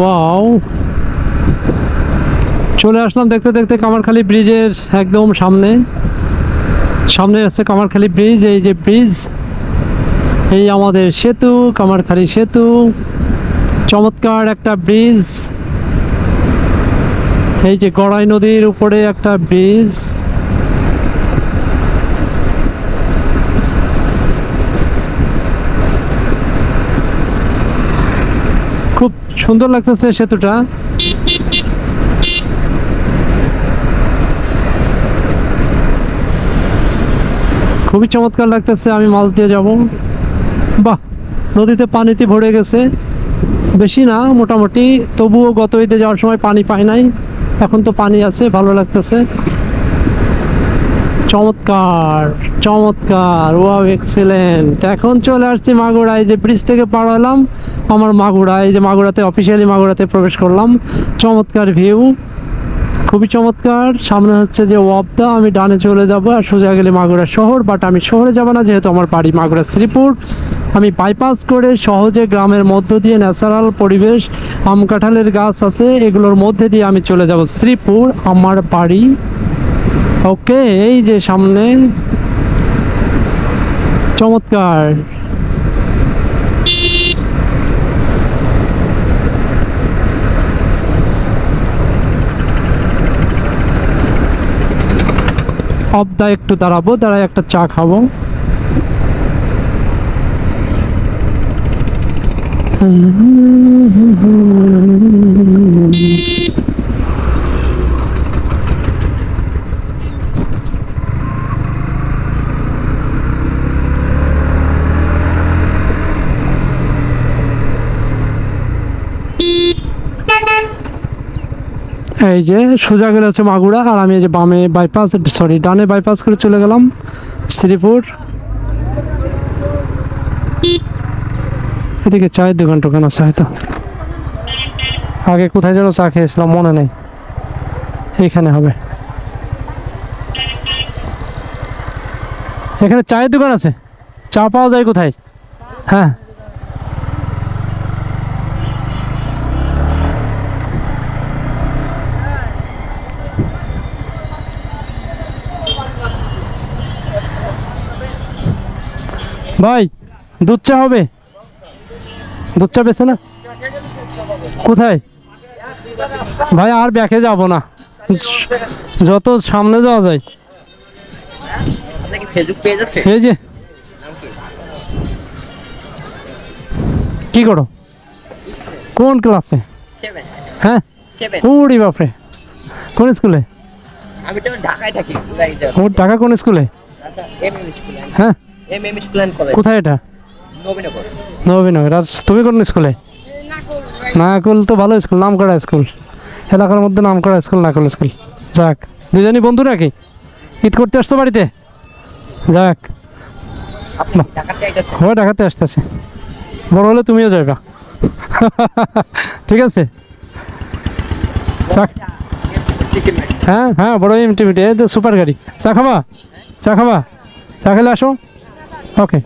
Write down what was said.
Wow চলে আসলাম দেখতে দেখতে কামারখালি ব্রিজের একদম সামনে। সামনে আছে কামারখালি ব্রিজ, এই যে ব্রিজ, এই আমাদের সেতু, কামারখালি সেতু। চমৎকার একটা ব্রিজ। এই যে গড়াই নদীর উপরে একটা ব্রিজ খুব সুন্দর লাগতেছে সেতুটা। খুবই চমৎকার লাগতেছে, আমি মাছ দিয়ে যাব। বাহ, নদীতে পানিতে ভরে গেছে। বেশি না, মোটামুটি। তবুও গত ঈদে যাওয়ার সময় পানি পাই নাই। এখন তো পানি আছে, ভালো লাগতেছে। চমৎকার চমৎকার ওয়াও এক্সেলেন্ট এখন চলে আসছি মাগুরায় যে ব্রিজ থেকে পার হলাম, আমার মাগুরায় যে মাগুরাতে অফিসিয়ালি মাগুরাতে প্রবেশ করলাম। চমৎকার ভিউ খুবই চমৎকার। সামনে হচ্ছে যে ওয়াবদা, আমি ডানে চলে যাব আর সোজা গেলে মাগুরা শহর বাট আমি শহরে যাব না, যেহেতু আমার বাড়ি মাগুরা শ্রীপুর। আমি বাইপাস করে সহজে গ্রামের মধ্য দিয়ে ন্যাচারাল পরিবেশ আম কাঁঠালের গাছ আছে, এগুলোর মধ্যে দিয়ে আমি চলে যাব শ্রীপুর, আমার বাড়ি ওকে এই যে সামনে। চমৎকার। অবদা একটু দাঁড়াবো দাঁড়ায় একটা চা খাব। এই যে সোজা গেলে হচ্ছে মাগুরা, আর আমি এই যে বামে বাইপাস সরি ডানে বাইপাস করে চলে গেলাম শ্রীপুর। এদিকে চায়ের দোকান টোকান আছে হয়তো। আগে কোথায় যেন চা খেয়েছিলাম, মনে নেই। এইখানে হবে। এখানে চায়ের দোকান আছে। চা পাওয়া যায় কোথায়? হ্যাঁ। ভাই দুধ চা হবে? দুধ চা বেছে না। কোথায়? ভাই আর ব্যাকে যাব না। যত সামনে যাওয়া যায়। এই যে। কি করো? কোন ক্লাসে? হ্যাঁ? উড়ি বাপরে। কোন স্কুলে? আমি তো ঢাকায় থাকি ও টাকা কোন স্কুলে? স্কুল। হ্যাঁ? M M school and college কোথায় এটা? নবীনগর। নবীনগর। আর তুমি কোন স্কুলে? নাকুল তো ভালো স্কুল নাম করা স্কুল এলাকার মধ্যে নাম করা স্কুল নাকুল স্কুল। যাক দুজনই বন্ধু নাকি ঈদ করতে আসছো বাড়িতে? যাক। আপনি ঢাকাতে ও ঢাকাতে আসতেছে। বড় হলে তুমিও যাইবা। ঠিক আছে? হ্যাঁ হ্যাঁ বড় এমটি মিটি এই তো সুপার গাড়ি। চা খাবা? চা খাবা? চা খেলে আসো। ওকে